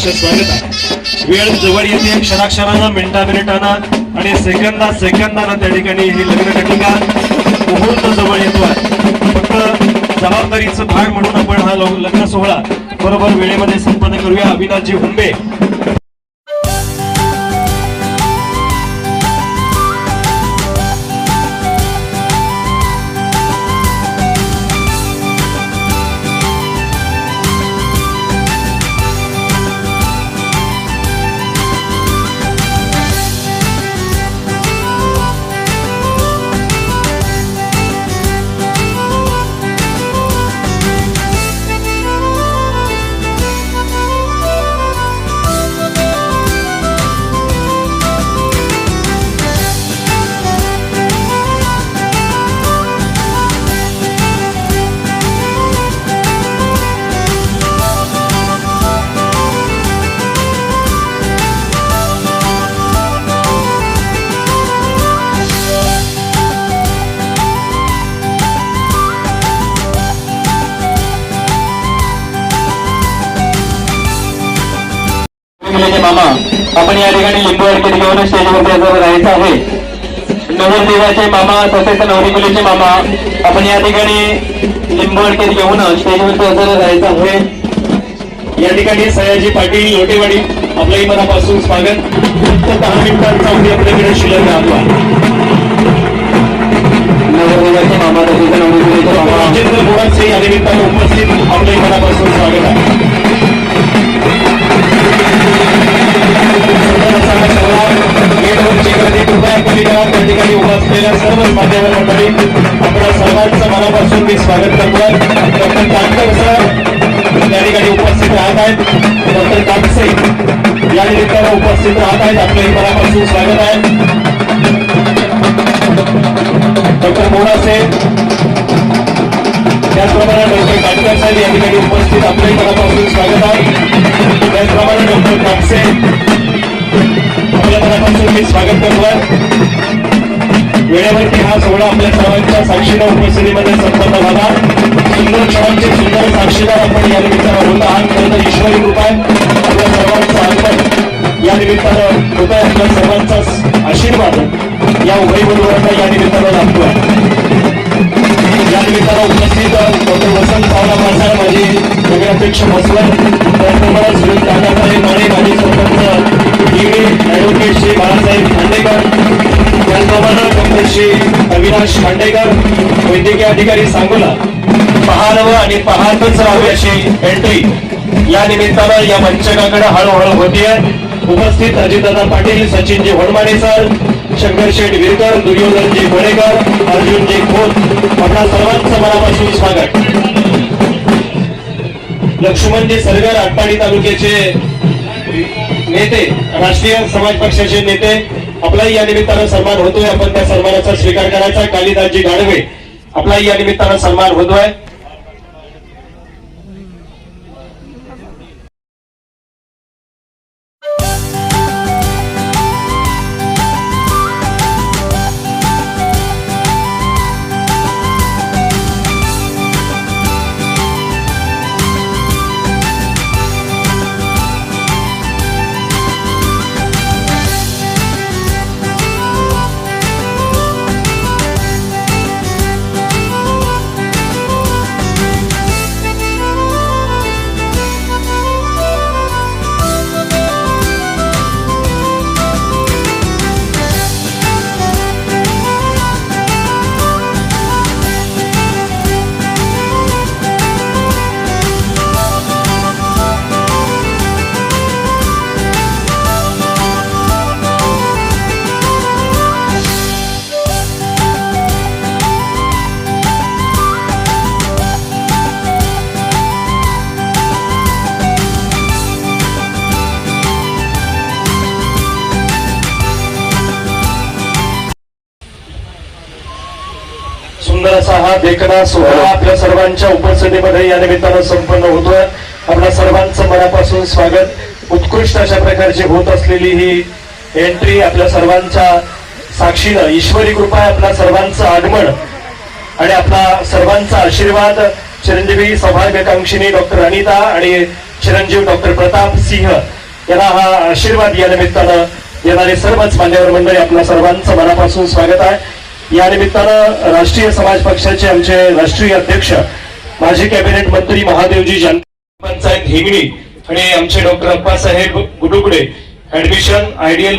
सहर्ष स्वागत आहे. वेळ जवळ येते क्षणाक्षरानं मिनिटा मिनिटानं आणि सेकंदा सेकंदानं त्या ठिकाणी ही लग्न घटिका मुहूर्त जवळ येतोय फक्त जबाबदारीचं भाग म्हणून आपण हा लग्न सोहळा बरोबर वेळेमध्ये संपन्न करूया. अविनाशजी हुंबे. मुलीचे मामा आपण या ठिकाणी लिंबू अडकेत घेऊन स्टेजवरती राहायचं आहे. नवरदेवाचे मामा तसेच नवरी मुलीचे मामा आपण या ठिकाणी लिंबू अडकेत घेऊन स्टेजवरती हजर राहायचं आहे. या ठिकाणी सयाजी पाटील लोटेवाडी आपल्याही मनापासून स्वागत. फक्त दहा मिनिटांचा आम्ही आपल्याकडे शिल्लक राहतो. नवरदेवाचे मामा तसेच नवरी मामा. राजेंद्र बोराचे या निमित्तानं उपस्थित आपल्याही मनापासून स्वागत आहे. त्या ठिकाणी उभा असलेल्या सर्व मान्यवर मंडळी आपल्या सर्वांचं मनापासून मी स्वागत करतोय डॉक्टर काटकर सर या ठिकाणी उपस्थित राहत आहेत डॉक्टर कापसे या निमित्तानं उपस्थित राहत आहेत आपल्याही मनापासून स्वागत आहे डॉक्टर मोरासे त्याचप्रमाणे डॉक्टर काटकर साहेब या ठिकाणी उपस्थित आपल्याही मनापासून स्वागत आहे. त्याचप्रमाणे डॉक्टर कापसे मनापासून मी स्वागत करतो. वेळेवरती हा सोहळा आपल्या सर्वांच्या साक्षीला उपस्थितीमध्ये संपन्न झाला. सुंदर क्षणांचे सुंदर साक्षीदार आपण या निमित्तानं होत आहात. खरं ईश्वरी कृपा आहे. आपल्या सर्वांचा आगमन या निमित्तानं होत आहे. आपल्या सर्वांचा आशीर्वाद या उभय बरोबरांना या निमित्तानं लाभतोय या निमित्तानं उपस्थित डॉक्टर वसंत पावला मासाळ माझे नगराध्यक्ष मसवत त्याचप्रमाणे सुरेश दादासाहेब माने माजी श्री अविनाश खांडेकर वैद्यकीय अधिकारी सांगोला पाहावं आणि पाहतच राहावी अशी एंट्री या निमित्तानं या मंचकाकडे हळूहळू होतीये. उपस्थित अजितदादा पाटील सचिनजी होडमाने सर शंकर शेठ विरकर दुर्योधनजी गोळेकर अर्जुनजी खोत. आपला सर्वांचं मनापासून स्वागत. लक्ष्मणजी सरगर आटपाडी तालुक्याचे नेते राष्ट्रीय समाज पक्षाचे नेते आपलाही या निमित्तानं सन्मान होतोय. आपण त्या सन्मानाचा स्वीकार करायचा कालिदासजी गाडवे आपलाही या निमित्तानं सन्मान होतोय. सुंदर हा देखणा सोहळा आपल्या सर्वांच्या उपस्थितीमध्ये या निमित्तानं संपन्न होतोय. आपल्या सर्वांचं मनापासून स्वागत. उत्कृष्ट अशा प्रकारची होत असलेली ही एंट्री आपल्या सर्वांच्या साक्षीनं. ईश्वरी कृपा आहे आपल्या सर्वांचं आगमन आणि आपला सर्वांचा आशीर्वाद. चिरंजीवी सौभाग्यकांक्षिणी डॉक्टर अनिता आणि चिरंजीव डॉक्टर प्रताप सिंह यांना हा आशीर्वाद या निमित्तानं येणारे सर्वच मान्यवर मंडळी आपल्या सर्वांचं मनापासून स्वागत आहे. या निमित्तानं राष्ट्रीय समाज पक्षाचे आमचे राष्ट्रीय अध्यक्ष माजी कॅबिनेट मंत्री महादेवजी जनपंचायत हिंगणी आणि आमचे doctor Appasaheb Gudugade admission ideal